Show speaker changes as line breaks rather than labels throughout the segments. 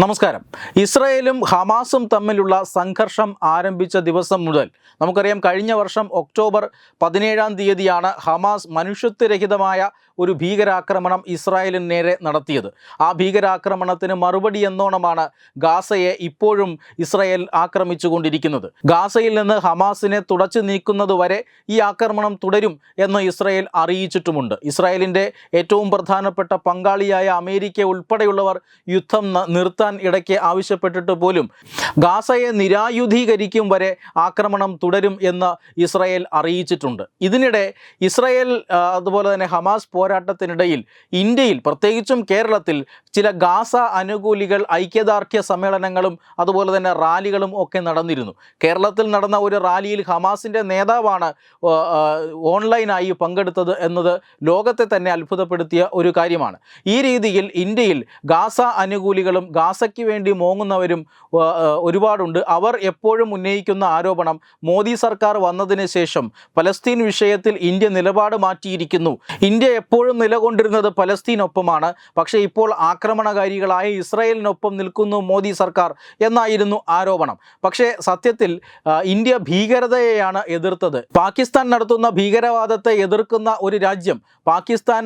നമസ്കാരം. ഇസ്രയേലും ഹമാസും തമ്മിലുള്ള സംഘർഷം ആരംഭിച്ച ദിവസം മുതൽ നമുക്കറിയാം കഴിഞ്ഞ വർഷം ഒക്ടോബർ പതിനേഴാം തീയതിയാണ് ഹമാസ് മനുഷ്യത്വരഹിതമായ ഒരു ഭീകരാക്രമണം ഇസ്രായേലിന് നേരെ നടത്തിയത്. ആ ഭീകരാക്രമണത്തിന് മറുപടി എന്നോണമാണ് ഗാസയെ ഇപ്പോഴും ഇസ്രായേൽ ആക്രമിച്ചുകൊണ്ടിരിക്കുന്നത്. ഗാസയിൽ നിന്ന് ഹമാസിനെ തുടച്ചു നീക്കുന്നത് വരെ ഈ ആക്രമണം തുടരും എന്ന് ഇസ്രായേൽ അറിയിച്ചിട്ടുമുണ്ട്. ഇസ്രായേലിന്റെ ഏറ്റവും പ്രധാനപ്പെട്ട പങ്കാളിയായ അമേരിക്ക ഉൾപ്പെടെയുള്ളവർ യുദ്ധം ന- നിർത്താൻ ഇടയ്ക്ക് ആവശ്യപ്പെട്ടിട്ട് പോലും ഗാസയെ നിരായുധീകരിക്കും വരെ ആക്രമണം തുടരും എന്ന് ഇസ്രായേൽ അറിയിച്ചിട്ടുണ്ട്. ഇതിനിടെ ഇസ്രായേൽ അതുപോലെ തന്നെ ഹമാസ് പോരാട്ടത്തിനിടയിൽ ഇന്ത്യയിൽ പ്രത്യേകിച്ചും കേരളത്തിൽ ചില ഗാസ അനുകൂലികൾ ഐക്യദാർഢ്യ സമ്മേളനങ്ങളും അതുപോലെ തന്നെ റാലികളും ഒക്കെ നടന്നിരുന്നു. കേരളത്തിൽ നടന്ന ഒരു റാലിയിൽ ഹമാസിന്റെ നേതാവാണ് ഓൺലൈനായി പങ്കെടുത്തത് എന്നത് ലോകത്തെ തന്നെ അത്ഭുതപ്പെടുത്തിയ ഒരു കാര്യമാണ്. ഈ രീതിയിൽ ഇന്ത്യയിൽ ഗാസ അനുകൂലികളും ഗാസയ്ക്ക് വേണ്ടി മോങ്ങുന്നവരും ഒരുപാടുണ്ട്. അവർ എപ്പോഴും ഉന്നയിക്കുന്ന ആരോപണം മോദി സർക്കാർ വന്നതിന് ശേഷം പലസ്തീൻ വിഷയത്തിൽ ഇന്ത്യ നിലപാട് മാറ്റിയിരിക്കുന്നു. ഇന്ത്യ എപ്പോഴും നിലകൊണ്ടിരുന്നത് പലസ്തീനൊപ്പമാണ്. പക്ഷേ ഇപ്പോൾ ആക്രമണകാരികളായ ഇസ്രായേലിനൊപ്പം നിൽക്കുന്നു മോദി സർക്കാർ എന്നായിരുന്നു ആരോപണം. പക്ഷേ സത്യത്തിൽ ഇന്ത്യ ഭീകരതയെയാണ് എതിർത്തത്. പാകിസ്ഥാൻ നടത്തുന്ന ഭീകരവാദത്തെ എതിർക്കുന്ന ഒരു രാജ്യം പാകിസ്ഥാൻ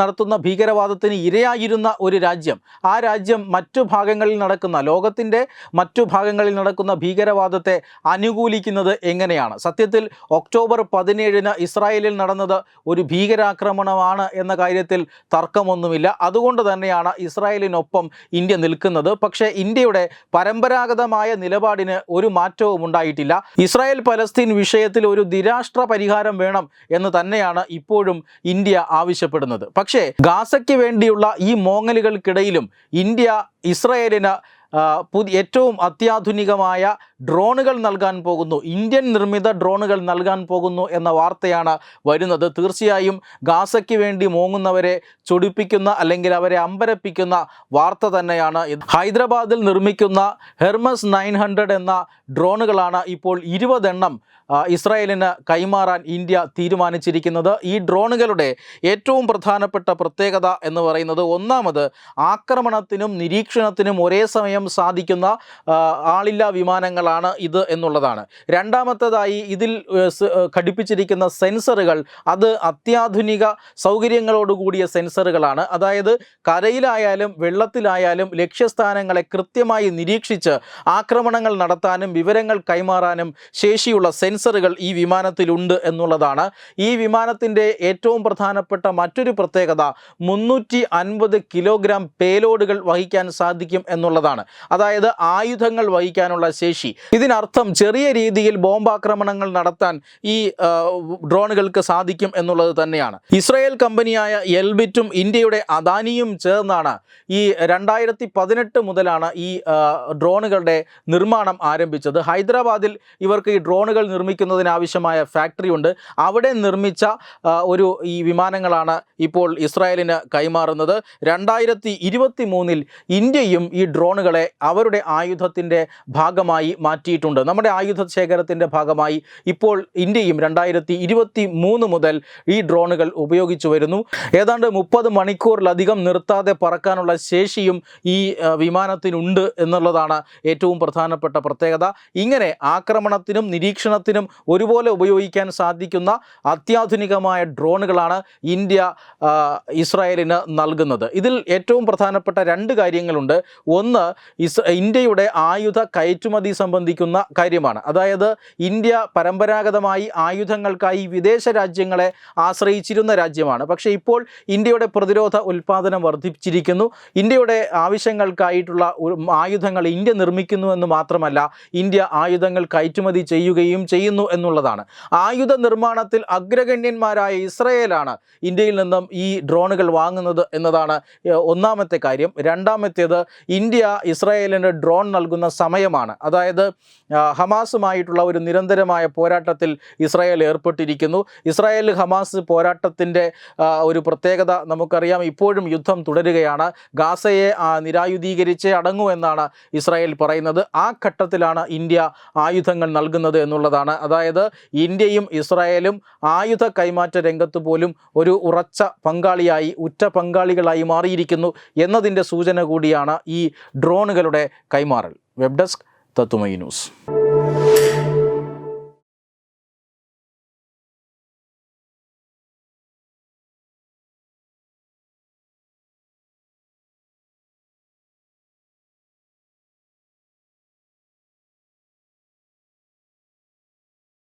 നടത്തുന്ന ഭീകരവാദത്തിന് ഇരയായിരുന്ന ഒരു രാജ്യം ആ രാജ്യം മറ്റു ഭാഗങ്ങളിൽ നടക്കുന്ന ലോകത്തിന്റെ മറ്റു ഭാഗങ്ങളിൽ നടക്കുന്ന ഭീകരവാദത്തെ അനുകൂലിക്കുന്നത് എങ്ങനെയാണ്? സത്യത്തിൽ ഒക്ടോബർ പതിനേഴിന് ഇസ്രായേലിൽ നടന്നത് ഒരു ഭീകരാക്രമണമാണ് എന്ന കാര്യത്തിൽ തർക്കമൊന്നുമില്ല. അതുകൊണ്ട് തന്നെയാണ് ഇസ്രായേലിനൊപ്പം ഇന്ത്യ നിൽക്കുന്നത്. പക്ഷേ ഇന്ത്യയുടെ പരമ്പരാഗതമായ നിലപാടിന് ഒരു മാറ്റവും ഉണ്ടായിട്ടില്ല. ഇസ്രായേൽ പലസ്തീൻ വിഷയത്തിൽ ഒരു നിരാഷ്ട്ര പരിഹാരം വേണം എന്ന് തന്നെയാണ് ഇപ്പോഴും ഇന്ത്യ ആവശ്യപ്പെടുന്നത്. പക്ഷേ ഗാസയ്ക്ക് വേണ്ടിയുള്ള ഈ മോങ്ങലുകൾക്കിടയിലും ഇന്ത്യ ഇസ്രായേലിന് പുതിയ ഏറ്റവും അത്യാധുനികമായ ഡ്രോണുകൾ നൽകാൻ പോകുന്നു. ഇന്ത്യൻ നിർമ്മിത ഡ്രോണുകൾ നൽകാൻ പോകുന്നു എന്ന വാർത്തയാണ് വരുന്നത്. തീർച്ചയായും ഗാസയ്ക്ക് വേണ്ടി മോങ്ങുന്നവരെ ചൊടിപ്പിക്കുന്ന അല്ലെങ്കിൽ അവരെ അമ്പരപ്പിക്കുന്ന വാർത്ത തന്നെയാണ് ഹൈദരാബാദിൽ നിർമ്മിക്കുന്ന ഹെർമസ് നയൻ ഹൺഡ്രഡ് എന്ന ഡ്രോണുകളാണ് ഇപ്പോൾ ഇരുപതെണ്ണം ഇസ്രായേലിന് കൈമാറാൻ ഇന്ത്യ തീരുമാനിച്ചിരിക്കുന്നത്. ഈ ഡ്രോണുകളുടെ ഏറ്റവും പ്രധാനപ്പെട്ട പ്രത്യേകത എന്ന് പറയുന്നത് ഒന്നാമത് ആക്രമണത്തിനും നിരീക്ഷണത്തിനും ഒരേ സമയം സാധിക്കുന്ന ആളില്ലാ വിമാനങ്ങളാണ്. ഇത് എന്നുള്ളതാണ്. രണ്ടാമത്തേതായി ഇതിൽ ഘടിപ്പിച്ചിരിക്കുന്ന സെൻസറുകൾ അത് അത്യാധുനിക സൗകര്യങ്ങളോടുകൂടിയ സെൻസറുകളാണ്. അതായത് കരയിലായാലും വെള്ളത്തിലായാലും ലക്ഷ്യസ്ഥാനങ്ങളെ കൃത്യമായി നിരീക്ഷിച്ച് ആക്രമണങ്ങൾ നടത്താനും വിവരങ്ങൾ കൈമാറാനും ശേഷിയുള്ള സെൻസറുകൾ ഈ വിമാനത്തിലുണ്ട് എന്നുള്ളതാണ്. ഈ വിമാനത്തിന്റെ ഏറ്റവും പ്രധാനപ്പെട്ട മറ്റൊരു പ്രത്യേകത മുന്നൂറ്റി അൻപത് കിലോഗ്രാം പേലോഡുകൾ വഹിക്കാൻ സാധിക്കും എന്നുള്ളതാണ്. അതായത് ആയുധങ്ങൾ വഹിക്കാനുള്ള ശേഷി. ഇതിനർത്ഥം ചെറിയ രീതിയിൽ ബോംബാക്രമണങ്ങൾ നടത്താൻ ഈ ഡ്രോണുകൾക്ക് സാധിക്കും എന്നുള്ളത് തന്നെയാണ്. ഇസ്രായേൽ കമ്പനിയായ എൽബിറ്റും ഇന്ത്യയുടെ അദാനിയും ചേർന്നാണ് ഈ രണ്ടായിരത്തി പതിനെട്ട് മുതലാണ് ഈ ഡ്രോണുകളുടെ നിർമ്മാണം ആരംഭിച്ചത്. ഹൈദരാബാദിൽ ഇവർക്ക് ഈ ഡ്രോണുകൾ നിർമ്മിക്കുന്നതിനാവശ്യമായ ഫാക്ടറി ഉണ്ട്. അവിടെ നിർമ്മിച്ച ഒരു ഈ വിമാനങ്ങളാണ് ഇപ്പോൾ ഇസ്രായേലിന് കൈമാറുന്നത്. രണ്ടായിരത്തി ഇരുപത്തി മൂന്നിൽ ഇന്ത്യയും ഈ ഡ്രോണുകളെ അവരുടെ ആയുധത്തിന്റെ ഭാഗമായി മാറ്റിയിട്ടുണ്ട്. നമ്മുടെ ആയുധ ശേഖരത്തിന്റെ ഭാഗമായി ഇപ്പോൾ ഇന്ത്യയും രണ്ടായിരത്തി ഇരുപത്തി മൂന്ന് മുതൽ ഈ ഡ്രോണുകൾ ഉപയോഗിച്ചു വരുന്നു. ഏതാണ്ട് മുപ്പത് മണിക്കൂറിലധികം നിർത്താതെ പറക്കാനുള്ള ശേഷിയും ഈ വിമാനത്തിനുണ്ട് എന്നുള്ളതാണ് ഏറ്റവും പ്രധാനപ്പെട്ട പ്രത്യേകത. ഇങ്ങനെ ആക്രമണത്തിനും നിരീക്ഷണത്തിനും ഒരുപോലെ ഉപയോഗിക്കാൻ സാധിക്കുന്ന അത്യാധുനികമായ ഡ്രോണുകളാണ് ഇന്ത്യ ഇസ്രായേലിന് നൽകുന്നത്. ഇതിൽ ഏറ്റവും പ്രധാനപ്പെട്ട രണ്ട് കാര്യങ്ങളുണ്ട്. ഒന്ന് ഇസ് ഇന്ത്യയുടെ ആയുധ കയറ്റുമതി സംബന്ധിക്കുന്ന കാര്യമാണ്. അതായത് ഇന്ത്യ പരമ്പരാഗതമായി ആയുധങ്ങൾക്കായി വിദേശ രാജ്യങ്ങളെ ആശ്രയിച്ചിരുന്ന രാജ്യമാണ്. പക്ഷേ ഇപ്പോൾ ഇന്ത്യയുടെ പ്രതിരോധ ഉൽപ്പാദനം വർദ്ധിപ്പിച്ചിരിക്കുന്നു ഇന്ത്യയുടെ ആവശ്യങ്ങൾക്കായിട്ടുള്ള ആയുധങ്ങൾ ഇന്ത്യ നിർമ്മിക്കുന്നു എന്ന് മാത്രമല്ല ഇന്ത്യ ആയുധങ്ങൾ കയറ്റുമതി ചെയ്യുകയും ചെയ്യുന്നു എന്നുള്ളതാണ്. ആയുധ നിർമ്മാണത്തിൽ അഗ്രഗണ്യന്മാരായ ഇസ്രയേലാണ് ഇന്ത്യയിൽ നിന്നും ഈ ഡ്രോണുകൾ വാങ്ങുന്നത് എന്നതാണ് ഒന്നാമത്തെ കാര്യം. രണ്ടാമത്തേത് ഇന്ത്യ ഇസ്രായേലിന് ഡ്രോൺ നൽകുന്ന സമയമാണ്. അതായത് ഹമാസുമായിട്ടുള്ള ഒരു നിരന്തരമായ പോരാട്ടത്തിൽ ഇസ്രായേൽ ഏർപ്പെട്ടിരിക്കുന്നു. ഇസ്രായേൽ ഹമാസ് പോരാട്ടത്തിന്റെ ഒരു പ്രത്യേകത നമുക്കറിയാം. ഇപ്പോഴും യുദ്ധം തുടരുകയാണ്. ഗാസയെ നിരായുധീകരിച്ച് നിരായുധീകരിച്ചേ അടങ്ങൂ എന്നാണ് ഇസ്രായേൽ പറയുന്നത്. ആ ഘട്ടത്തിലാണ് ഇന്ത്യ ആയുധങ്ങൾ നൽകുന്നത് എന്നുള്ളതാണ്. അതായത് ഇന്ത്യയും ഇസ്രായേലും ആയുധ കൈമാറ്റ രംഗത്ത് പോലും ഒരു ഉറച്ച പങ്കാളിയായി ഉറ്റ പങ്കാളികളായി മാറിയിരിക്കുന്നു എന്നതിന്റെ സൂചന കൂടിയാണ് ഈ ഡ്രോണുകളുടെ കൈമാറൽ. വെബ് ഡെസ്ക് തത്തുമൈ ന്യൂസ്.